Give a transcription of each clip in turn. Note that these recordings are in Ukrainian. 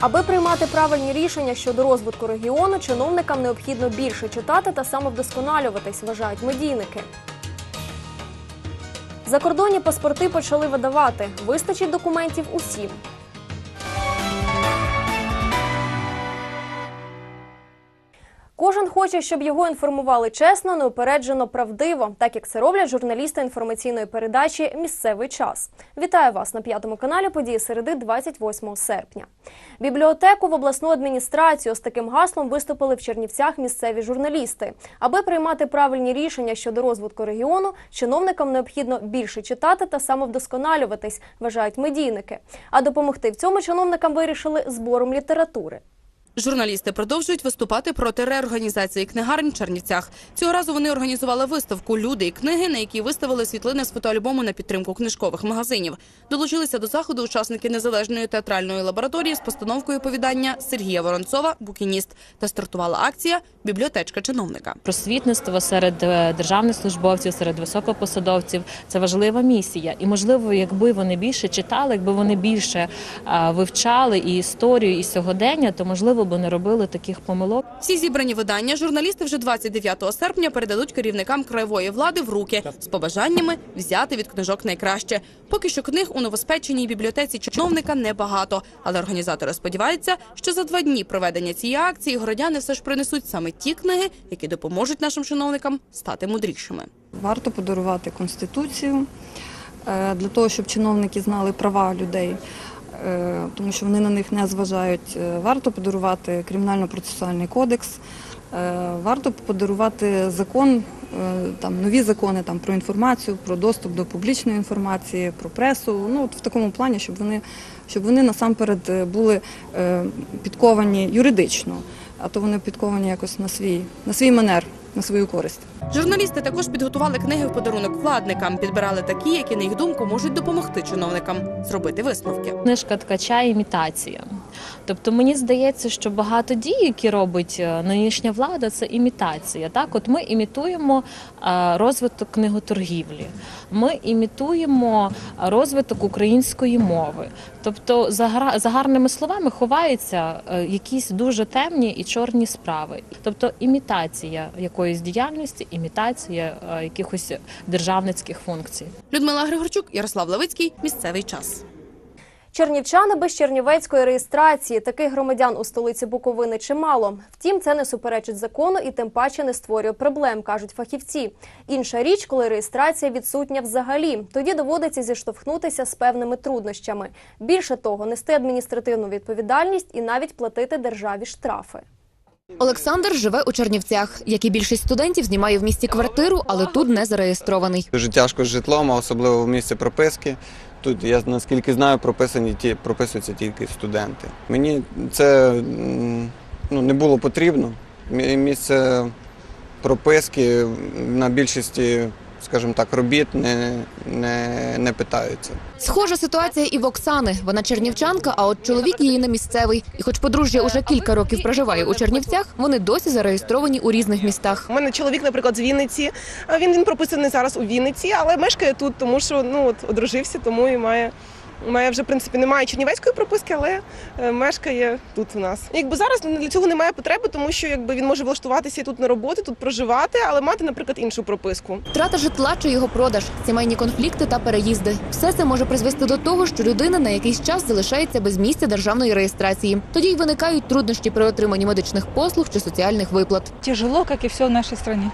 Аби приймати правильні рішення щодо розвитку регіону, чиновникам необхідно більше читати та самовдосконалюватись, вважають медійники. Закордонні паспорти почали видавати. Вистачить документів усім. Кожен хоче, щоб його інформували чесно, неупереджено, правдиво, так як це роблять журналісти інформаційної передачі Місцевий час. Вітаю вас на п'ятому каналі події середи 28 серпня. Бібліотеку в обласну адміністрацію з таким гаслом виступили в Чернівцях місцеві журналісти. Аби приймати правильні рішення щодо розвитку регіону, чиновникам необхідно більше читати та самовдосконалюватись, вважають медійники. А допомогти в цьому чиновникам вирішили збором літератури. Журналісти продовжують виступати проти реорганізації книгарень в Чернівцях. Цього разу вони організували виставку Люди і книги, на якій виставили світлини з фотоальбому на підтримку книжкових магазинів. Долучилися до заходу учасники незалежної театральної лабораторії з постановкою оповідання Сергія Воронцова Букініст та стартувала акція Бібліотечка чиновника. Просвітництво серед е, державних службовців, серед високопосадовців це важлива місія. І можливо, якби вони більше читали, якби вони більше вивчали і історію, і сьогодення, то можливо би не робили таких помилок. Всі зібрані видання журналісти вже 29 серпня передадуть керівникам краєвої влади в руки з побажаннями взяти від книжок найкраще. Поки що книг у новоспеченій бібліотеці чиновника небагато, але організатори сподіваються, що за два дні проведення цієї акції городяни все ж принесуть саме ті книги, які допоможуть нашим чиновникам стати мудрішими. Варто подарувати конституцію е, для того, щоб чиновники знали права людей, тому що вони на них не зважають. Е, Варто подарувати кримінально-процесуальний кодекс, е, варто подарувати закон, е, там нові закони там про інформацію, про доступ до публічної інформації, про пресу. Ну от в такому плані, щоб вони щоб вони насамперед е, були е, підковані юридично, а то вони підковані якось на свій на свій манер, на свою користь. Журналісти також підготували книги в подарунок владникам, підбирали такі, які на їх думку можуть допомогти чиновникам зробити висновки. Книжка ткача імітація. Тобто мені здається, що багато дій, які робить е, нинішня влада, це імітація. Так, от ми імітуємо е, розвиток книготоргівлі, ми імітуємо розвиток української мови. Тобто, за, гарними словами ховаються е, якісь дуже темні і чорні справи. Тобто імітація якоїсь діяльності, імітація якихось державницьких функцій. Людмила Григорчук, Ярослав Левицький. Місцевий час. Чернівчани без чернівецької реєстрації. Таких громадян у столиці Буковини чимало. Втім, це не суперечить закону і тим паче не створює проблем, кажуть фахівці. Інша річ, коли реєстрація відсутня взагалі, тоді доводиться зіштовхнутися з певними труднощами. Більше того, нести адміністративну відповідальність і навіть платити державі штрафи. Олександр живе у Чернівцях. Як і більшість студентів, знімає в місті квартиру, але тут не зареєстрований. Дуже тяжко з житлом, а особливо в місці прописки. Тут я наскільки знаю, прописані ті прописуються тільки студенти. Мені це ну, не було потрібно. Місце прописки на більшості, скажімо так, робіт не, не, не питаються. Схожа ситуація і в Оксани. Вона чернівчанка, а от чоловік її не місцевий. І хоч подружжя уже кілька років проживає у Чернівцях, вони досі зареєстровані у різних містах. У мене чоловік, наприклад, з Вінниці. А Він він прописаний зараз у Вінниці, але мешкає тут, тому що ну от одружився, тому і має. Має вже в принципі немає чернівецької прописки, але е, мешкає тут у нас. Якби зараз для цього немає потреби, тому що якби він може влаштуватися і тут на роботу, тут проживати, але мати, наприклад, іншу прописку. Втрата житла чи його продаж, сімейні конфлікти та переїзди. Все це може призвести до того, що людина на якийсь час залишається без місця державної реєстрації. Тоді й виникають труднощі при отриманні медичних послуг чи соціальних виплат. тяжело, как и все в нашей стране.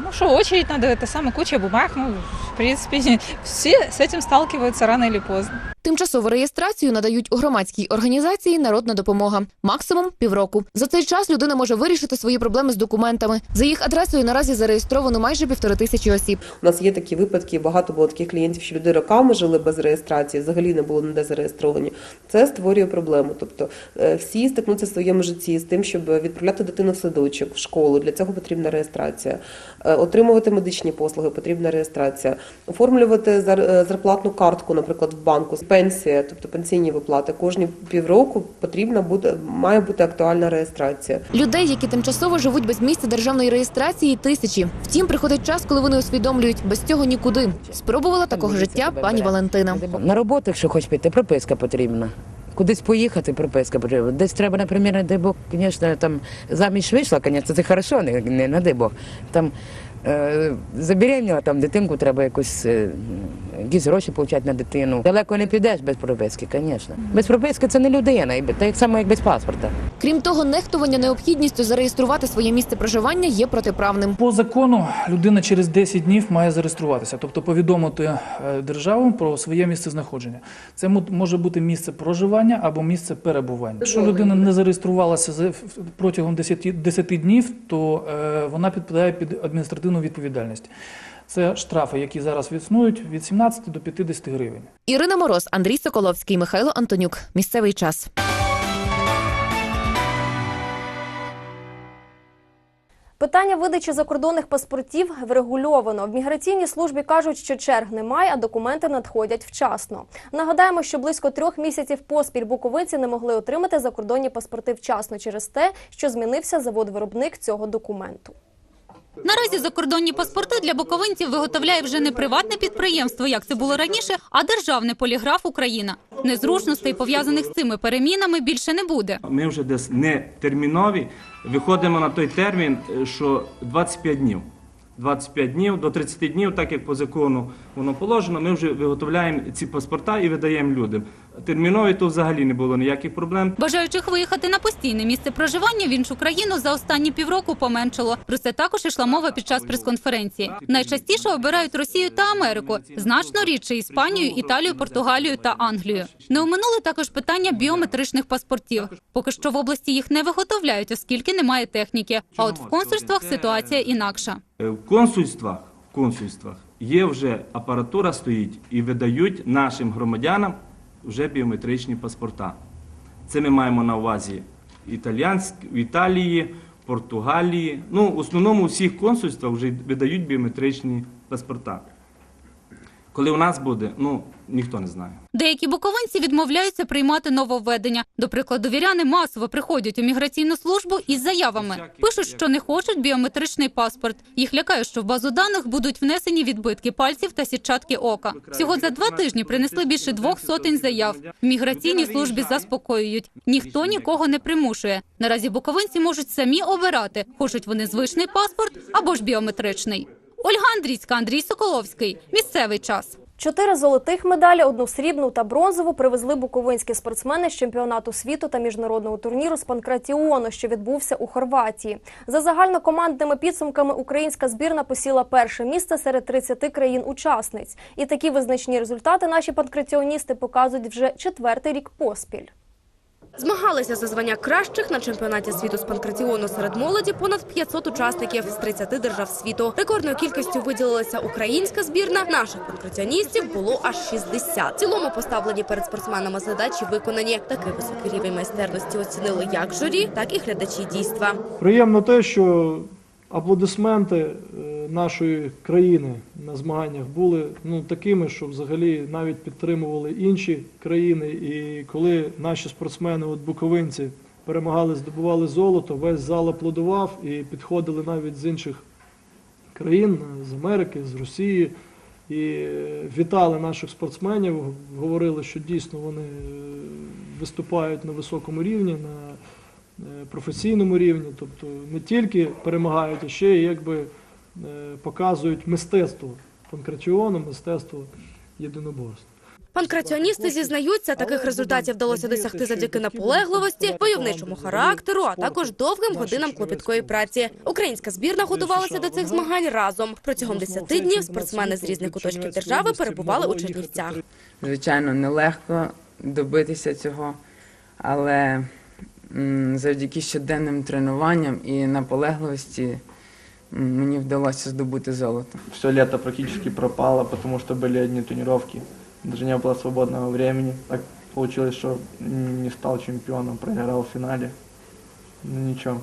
Ну что, очередь надо, это самая куча бумаг, ну, в принципе, все с этим сталкиваются рано или поздно. Тимчасову реєстрацію надають у громадській організації Народна допомога. Максимум півроку. За цей час людина може вирішити свої проблеми з документами. За їх адресою наразі зареєстровано майже півтори тисячі осіб. У нас є такі випадки, багато було таких клієнтів, що люди роками жили без реєстрації, взагалі не було ніде зареєстровані. Це створює проблему. Тобто е, всі стикнуться в своєму житті з тим, щоб відправляти дитину в садочок, в школу. Для цього потрібна реєстрація. Е, Отримувати медичні послуги, потрібна реєстрація, оформлювати е, зарплатну картку, наприклад, в банку, пенсія, тобто пенсійні виплати. Кожні півроку потрібна буде має бути актуальна реєстрація. Людей, які тимчасово живуть без місця державної реєстрації, тисячі. Втім, приходить час, коли вони усвідомлюють, без цього нікуди. Спробувала такого життя пані Валентина. На роботу, якщо хочеш піти, прописка потрібна. кудись поїхати, прописка потрібна. Десь треба, наприклад, дай Бог, звісно, там заміж вийшла, звісно, це хорошо, не, не, дай Бог. Там забеременіла, там дитинку треба якусь, е, якісь гроші отримати на дитину. Далеко не підеш без прописки, звісно. Без прописки це не людина, так само, як без паспорта. Крім того, нехтування необхідністю зареєструвати своє місце проживання є протиправним. По закону людина через 10 днів має зареєструватися, тобто повідомити е, державу про своє місце знаходження. Це може бути місце проживання або місце перебування. Якщо людина не зареєструвалася за- протягом 10, 10 днів, то е, вона підпадає під адміністративну відповідальність. Це штрафи, які зараз існують від 17 до 50 гривень. Ірина Мороз, Андрій Соколовський, Михайло Антонюк. Місцевий час. Питання видачі закордонних паспортів врегульовано. В міграційній службі кажуть, що черг немає, а документи надходять вчасно. Нагадаємо, що близько трьох місяців поспіль буковинці не могли отримати закордонні паспорти вчасно через те, що змінився завод-виробник цього документу. Наразі закордонні паспорти для буковинців виготовляє вже не приватне підприємство, як це було раніше, а державний поліграф Україна. Незручностей, пов'язаних з цими перемінами, більше не буде. Ми вже десь не термінові, виходимо на той термін, е, що 25 днів. 25 днів до 30 днів, так як по закону воно положено, ми вже виготовляємо ці паспорта і видаємо людям. Термінові то взагалі не було ніяких проблем. Бажаючих виїхати на постійне місце проживання в іншу країну за останні півроку поменшало. Про це також ішла мова під час прес-конференції. Найчастіше обирають Росію та Америку, значно рідше Іспанію, Італію, Португалію та Англію. Не оминули також питання біометричних паспортів. Поки що в області їх не виготовляють, оскільки немає техніки. А от в консульствах ситуація інакша. Е, В консульствах, в консульствах є вже апаратура стоїть і видають нашим громадянам вже біометричні паспорта. Це ми маємо на увазі в Італії, Португалії. Ну, в основному всіх консульствах вже видають біометричні паспорта. Коли у нас буде, ну ніхто не знає. Деякі буковинці відмовляються приймати нововведення. До прикладу, віряни масово приходять у міграційну службу із заявами. Пишуть, що не хочуть біометричний паспорт. Їх лякає, що в базу даних будуть внесені відбитки пальців та сітчатки ока. Всього за два тижні принесли більше двох сотень заяв. В міграційній службі заспокоюють. Ніхто нікого не примушує. Наразі буковинці можуть самі обирати, хочуть вони звичний паспорт або ж біометричний. Ольга Андрійська, Андрій Соколовський. Місцевий час. Чотири золотих медалі, одну срібну та бронзову привезли буковинські спортсмени з чемпіонату світу та міжнародного турніру з панкратіону, що відбувся у Хорватії. За загальнокомандними підсумками українська збірна посіла перше місце серед 30 країн-учасниць. І такі визначні результати наші панкратіоністи показують вже четвертий рік поспіль. Змагалися за звання кращих на чемпіонаті світу з панкратіону серед молоді понад 500 учасників з 30 держав світу. Рекордною кількістю виділилася українська збірна. Наших панкратіоністів було аж 60. В цілому поставлені перед спортсменами задачі виконані. Такий високий рівень майстерності оцінили як журі, так і глядачі дійства. Приємно те, що аплодисменти е, нашої країни на змаганнях були ну, такими, що взагалі навіть підтримували інші країни. І коли наші спортсмени, от буковинці, перемагали, здобували золото, весь зал аплодував і підходили навіть з інших країн, з Америки, з Росії. І е, вітали наших спортсменів, говорили, що дійсно вони е, виступають на високому рівні, на е, професійному рівні, тобто не тільки перемагають, а ще якби показують мистецтво панкратіону, мистецтво єдиноборства. Панкратіоністи зізнаються, таких результатів вдалося досягти завдяки наполегливості, войовничому характеру, а також довгим годинам клопіткої праці. Українська збірна готувалася до цих змагань разом. Протягом 10 днів спортсмени з різних куточків держави перебували у Чернівцях. Звичайно, нелегко добитися цього, але завдяки щоденним тренуванням і наполегливості мені вдалося здобути золото. Все лето практически пропало, потому что были одни тренировки. Даже не было свободного времени. Так получилось, что не стал чемпионом, проиграл в финале. Ну ничего.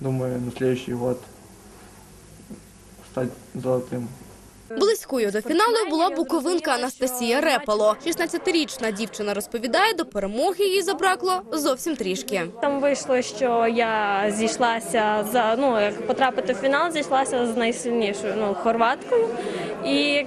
Думаю, на следующий год стать золотым. Близькою до фіналу була буковинка Анастасія Репало. 16-річна дівчина розповідає, до перемоги їй забракло зовсім трішки. Там вийшло, що я зійшлася за ну як потрапити в фінал, зійшлася з найсильнішою ну хорваткою. І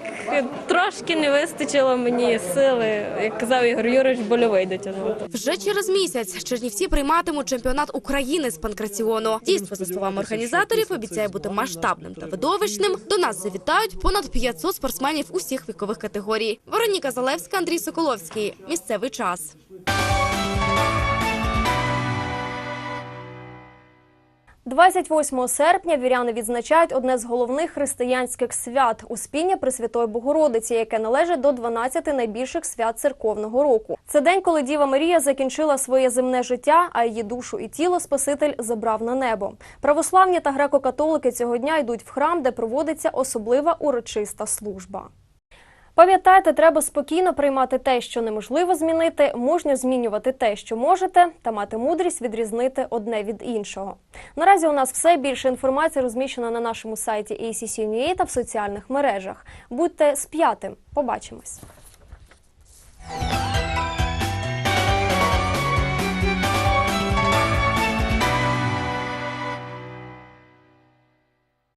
трошки не вистачило мені сили, як казав Ігор Юрич, больовий дотягнути. Вже через місяць Чернівці прийматимуть чемпіонат України з панкраціону. Дійство, за словами організаторів, обіцяє бути масштабним та видовищним. До нас завітають понад 500 спортсменів усіх вікових категорій. Вероніка Залевська, Андрій Соколовський. Місцевий час. – 28 серпня віряни відзначають одне з головних християнських свят – Успіння Пресвятої Богородиці, яке належить до 12 найбільших свят церковного року. Це день, коли Діва Марія закінчила своє земне життя, а її душу і тіло Спаситель забрав на небо. Православні та греко-католики цього дня йдуть в храм, де проводиться особлива урочиста служба. Пам'ятайте, треба спокійно приймати те, що неможливо змінити, можна змінювати те, що можете, та мати мудрість відрізнити одне від іншого. Наразі у нас все більше інформації розміщено на нашому сайті ACC.ua та в соціальних мережах. Будьте сп'ятим. Побачимось.